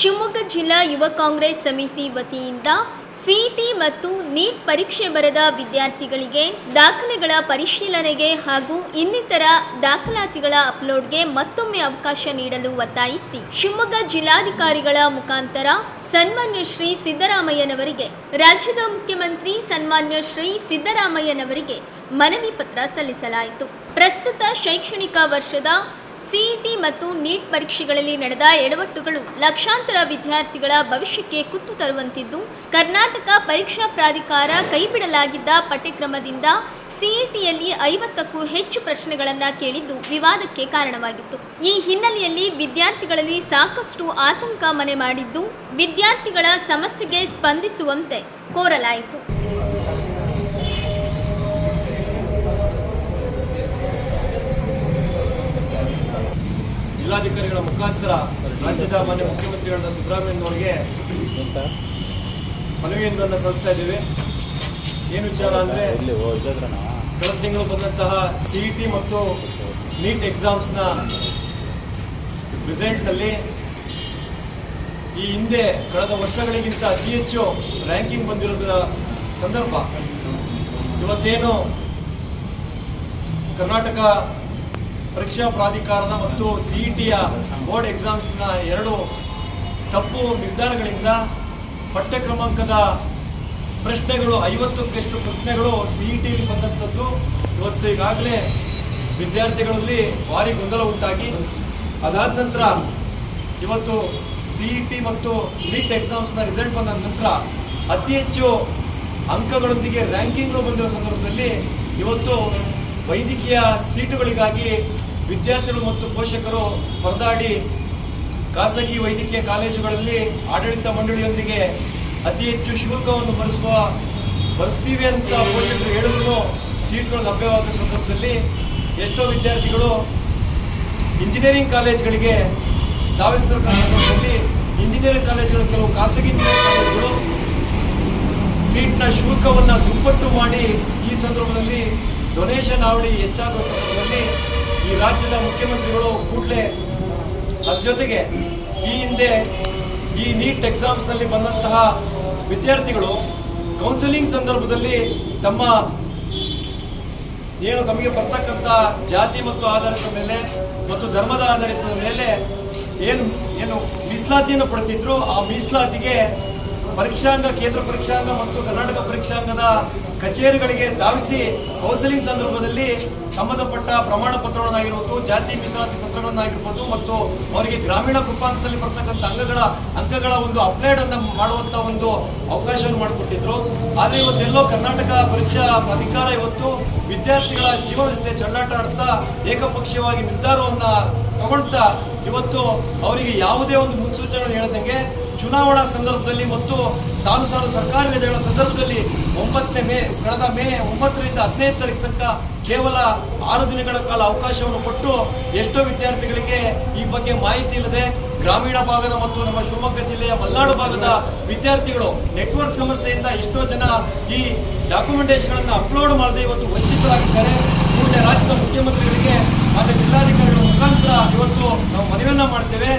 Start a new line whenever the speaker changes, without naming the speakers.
ಶಿವಮೊಗ್ಗ ಜಿಲ್ಲಾ ಯುವ ಕಾಂಗ್ರೆಸ್ ಸಮಿತಿ ವತಿಯಿಂದ ಸಿಇಟಿ ಮತ್ತು ನೀಟ್ ಪರೀಕ್ಷೆ ಬರೆದ ವಿದ್ಯಾರ್ಥಿಗಳಿಗೆ ದಾಖಲೆಗಳ ಪರಿಶೀಲನೆಗೆ ಹಾಗೂ ಇನ್ನಿತರ ದಾಖಲಾತಿಗಳ ಅಪ್ಲೋಡ್ಗೆ ಮತ್ತೊಮ್ಮೆ ಅವಕಾಶ ನೀಡಲು ಒತ್ತಾಯಿಸಿ ಶಿವಮೊಗ್ಗ ಜಿಲ್ಲಾಧಿಕಾರಿಗಳ ಮುಖಾಂತರ ಸನ್ಮಾನ್ಯ ಶ್ರೀ ಸಿದ್ದರಾಮಯ್ಯನವರಿಗೆ, ರಾಜ್ಯದ ಮುಖ್ಯಮಂತ್ರಿ ಸನ್ಮಾನ್ಯ ಶ್ರೀ ಸಿದ್ದರಾಮಯ್ಯನವರಿಗೆ ಮನವಿ ಪತ್ರ ಸಲ್ಲಿಸಲಾಯಿತು. ಪ್ರಸ್ತುತ ಶೈಕ್ಷಣಿಕ ವರ್ಷದ ಸಿಇಟಿ ಮತ್ತು ನೀಟ್ ಪರೀಕ್ಷೆಗಳಲ್ಲಿ ನಡೆದ ಎಡವಟ್ಟುಗಳು ಲಕ್ಷಾಂತರ ವಿದ್ಯಾರ್ಥಿಗಳ ಭವಿಷ್ಯಕ್ಕೆ ಕುತ್ತು ತರುವಂತಿದ್ದು, ಕರ್ನಾಟಕ ಪರೀಕ್ಷಾ ಪ್ರಾಧಿಕಾರ ಕೈಬಿಡಲಾಗಿದ್ದ ಪಠ್ಯಕ್ರಮದಿಂದ ಸಿಇಟಿಯಲ್ಲಿ ಐವತ್ತಕ್ಕೂ ಹೆಚ್ಚು ಪ್ರಶ್ನೆಗಳನ್ನು ಕೇಳಿದ್ದು ವಿವಾದಕ್ಕೆ ಕಾರಣವಾಗಿತ್ತು. ಈ ಹಿನ್ನೆಲೆಯಲ್ಲಿ ವಿದ್ಯಾರ್ಥಿಗಳಲ್ಲಿ ಸಾಕಷ್ಟು ಆತಂಕ ಮನೆ ಮಾಡಿದ್ದು, ವಿದ್ಯಾರ್ಥಿಗಳ ಸಮಸ್ಯೆಗೆ ಸ್ಪಂದಿಸುವಂತೆ ಕೋರಲಾಯಿತು.
ಮುಖಾಂತರ ರಾಜ್ಯದ ಮಾನ್ಯ ಮುಖ್ಯಮಂತ್ರಿಗಳಾದ ಸಿದ್ದರಾಮಯ್ಯನವರಿಗೆ ಮನವಿಯೊಂದನ್ನು ಸಲ್ಲಿಸ್ತಾ ಇದ್ದೀವಿ. ಏನು ವಿಚಾರ ಅಂದರೆ, ಕಳೆದ ತಿಂಗಳು ಬಂದಂತಹ ಸಿ ಇ ಟಿ ಮತ್ತು ನೀಟ್ ಎಕ್ಸಾಮ್ಸ್ನ ರಿಸಲ್ಟ್ನಲ್ಲಿ ಈ ಹಿಂದೆ ಕಳೆದ ವರ್ಷಗಳಿಗಿಂತ ಅತಿ ಹೆಚ್ಚು ರ್ಯಾಂಕಿಂಗ್ ಬಂದಿರೋದರ ಸಂದರ್ಭ. ಇವತ್ತೇನು ಕರ್ನಾಟಕ ಪರೀಕ್ಷಾ ಪ್ರಾಧಿಕಾರದ ಮತ್ತು ಸಿಇಟಿಯ ಬೋರ್ಡ್ ಎಕ್ಸಾಮ್ಸ್ನ ಎರಡು ತಪ್ಪು ನಿರ್ಧಾರಗಳಿಂದ ಪಠ್ಯಕ್ರಮಾಂಕದ ಪ್ರಶ್ನೆಗಳು, ಐವತ್ತಕ್ಕಷ್ಟು ಪ್ರಶ್ನೆಗಳು ಸಿಇಟಿಲಿ ಬಂದಂಥದ್ದು. ಇವತ್ತು ಈಗಾಗಲೇ ವಿದ್ಯಾರ್ಥಿಗಳಲ್ಲಿ ಭಾರಿ ಗೊಂದಲ ಉಂಟಾಗಿ, ಅದಾದ ನಂತರ ಇವತ್ತು ಸಿಇಟಿ ಮತ್ತು ನೀಟ್ ಎಕ್ಸಾಮ್ಸ್ನ ರಿಸಲ್ಟ್ ಬಂದ ನಂತರ ಅತಿ ಹೆಚ್ಚು ಅಂಕಗಳೊಂದಿಗೆ ರ್ಯಾಂಕಿಂಗ್ಗಳು ಬಂದಿರುವ ಸಂದರ್ಭದಲ್ಲಿ ಇವತ್ತು ವೈದ್ಯಕೀಯ ಸೀಟುಗಳಿಗಾಗಿ ವಿದ್ಯಾರ್ಥಿಗಳು ಮತ್ತು ಪೋಷಕರು ಪರದಾಡಿ ಖಾಸಗಿ ವೈದ್ಯಕೀಯ ಕಾಲೇಜುಗಳಲ್ಲಿ ಆಡಳಿತ ಮಂಡಳಿಯೊಂದಿಗೆ ಅತಿ ಹೆಚ್ಚು ಶುಲ್ಕವನ್ನು ಭರಿಸುವ ಭರಿಸ್ತೀವಿ ಅಂತ ಪೋಷಕರು ಹೇಳಿದ್ರು. ಸೀಟ್ಗಳು ಲಭ್ಯವಾದ ಸಂದರ್ಭದಲ್ಲಿ ಎಷ್ಟೋ ವಿದ್ಯಾರ್ಥಿಗಳು ಇಂಜಿನಿಯರಿಂಗ್ ಕಾಲೇಜ್ಗಳಿಗೆ ಧಾವಿಸ್ತಿರೋ ಸಂದರ್ಭದಲ್ಲಿ ಇಂಜಿನಿಯರಿಂಗ್ ಕಾಲೇಜುಗಳು ಕೆಲವು ಖಾಸಗಿ ಕಾಲೇಜುಗಳು ಸೀಟ್ನ ಶುಲ್ಕವನ್ನು ದುಪ್ಪಟ್ಟು ಮಾಡಿ ಈ ಸಂದರ್ಭದಲ್ಲಿ ಡೊನೇಷನ್ ಅವಳಿ ಹೆಚ್ಚಾಗುವ ಸಂದರ್ಭದಲ್ಲಿ ಈ ರಾಜ್ಯದ ಮುಖ್ಯಮಂತ್ರಿಗಳು ಕೂಡಲೇ ಅದ್ರ ಜೊತೆಗೆ ಈ ಹಿಂದೆ ಈ ನೀಟ್ ಎಕ್ಸಾಮ್ಸ್ನಲ್ಲಿ ಬಂದಂತಹ ವಿದ್ಯಾರ್ಥಿಗಳು ಕೌನ್ಸಿಲಿಂಗ್ ಸಂದರ್ಭದಲ್ಲಿ ತಮ್ಮ ಏನು ತಮಗೆ ಬರ್ತಕ್ಕಂಥ ಜಾತಿ ಮತ್ತು ಆಧಾರಿತ ಮೇಲೆ ಮತ್ತು ಧರ್ಮದ ಆಧಾರಿತದ ಮೇಲೆ ಏನು ಏನು ಮೀಸಲಾತಿಯನ್ನು ಪಡೆದಿದ್ರು, ಆ ಮೀಸಲಾತಿಗೆ ಪರೀಕ್ಷಾಂಗ ಕೇಂದ್ರ ಪರೀಕ್ಷಾಂಗ ಮತ್ತು ಕರ್ನಾಟಕ ಪರೀಕ್ಷಾಂಗದ ಕಚೇರಿಗಳಿಗೆ ಧಾವಿಸಿ ಕೌನ್ಸಿಲಿಂಗ್ ಸಂದರ್ಭದಲ್ಲಿ ಸಂಬಂಧಪಟ್ಟ ಪ್ರಮಾಣ ಪತ್ರಗಳನ್ನಾಗಿರ್ಬೋದು, ಜಾತಿ ಮೀಸಲಾತಿ ಪತ್ರಗಳನ್ನಾಗಿರ್ಬೋದು ಮತ್ತು ಅವರಿಗೆ ಗ್ರಾಮೀಣ ಕೃಪಾಂತದಲ್ಲಿ ಬರ್ತಕ್ಕಂಥ ಅಂಗಗಳ, ಅಂಕಗಳ ಒಂದು ಅಪ್ಲೈಡ್ ಅನ್ನ ಮಾಡುವಂತ ಒಂದು ಅವಕಾಶವನ್ನು ಮಾಡಿಕೊಟ್ಟಿದ್ರು. ಆದ್ರೆ ಇವತ್ತೆಲ್ಲೋ ಕರ್ನಾಟಕ ಪರೀಕ್ಷಾ ಪ್ರಾಧಿಕಾರ ಇವತ್ತು ವಿದ್ಯಾರ್ಥಿಗಳ ಜೀವನ ಜೊತೆ ಚಳ್ಳಾಟ ಆಡ್ತಾ ಏಕಪಕ್ಷೀಯವಾಗಿ ನಿರ್ಧಾರವನ್ನ ತಗೊಳ್ತಾ ಇವತ್ತು ಅವರಿಗೆ ಯಾವುದೇ ಒಂದು ಮುನ್ಸೂಚನೆ ಹೇಳದಂಗೆ ಚುನಾವಣಾ ಸಂದರ್ಭದಲ್ಲಿ ಮತ್ತು ಸಾಲು ಸಾಲು ಸರ್ಕಾರಿ ರಜೆಗಳ ಸಂದರ್ಭದಲ್ಲಿ ಒಂಬತ್ತನೇ ಮೇ, ಕಳೆದ ಮೇ ಒಂಬತ್ತರಿಂದ ಹದಿನೈದು ತಾರೀಕು ತನಕ ಕೇವಲ ಆರು ದಿನಗಳ ಕಾಲ ಅವಕಾಶವನ್ನು ಕೊಟ್ಟು ಎಷ್ಟೋ ವಿದ್ಯಾರ್ಥಿಗಳಿಗೆ ಈ ಬಗ್ಗೆ ಮಾಹಿತಿ ಇಲ್ಲದೆ ಗ್ರಾಮೀಣ ಭಾಗದ ಮತ್ತು ನಮ್ಮ ಶಿವಮೊಗ್ಗ ಜಿಲ್ಲೆಯ ಮಲ್ನಾಡು ಭಾಗದ ವಿದ್ಯಾರ್ಥಿಗಳು ನೆಟ್ವರ್ಕ್ ಸಮಸ್ಯೆಯಿಂದ ಎಷ್ಟೋ ಜನ ಈ ಡಾಕ್ಯುಮೆಂಟೇಶನ್ಗಳನ್ನು ಅಪ್ಲೋಡ್ ಮಾಡದೆ ಇವತ್ತು ವಂಚಿತರಾಗಿದ್ದಾರೆ. ಮುಂದೆ ರಾಜ್ಯದ ಮುಖ್ಯಮಂತ್ರಿಗಳಿಗೆ ಹಾಗೂ ಜಿಲ್ಲಾಧಿಕಾರಿಗಳ ಮುಖಾಂತರ ಇವತ್ತು ನಾವು ಮನವಿಯನ್ನ ಮಾಡ್ತೇವೆ.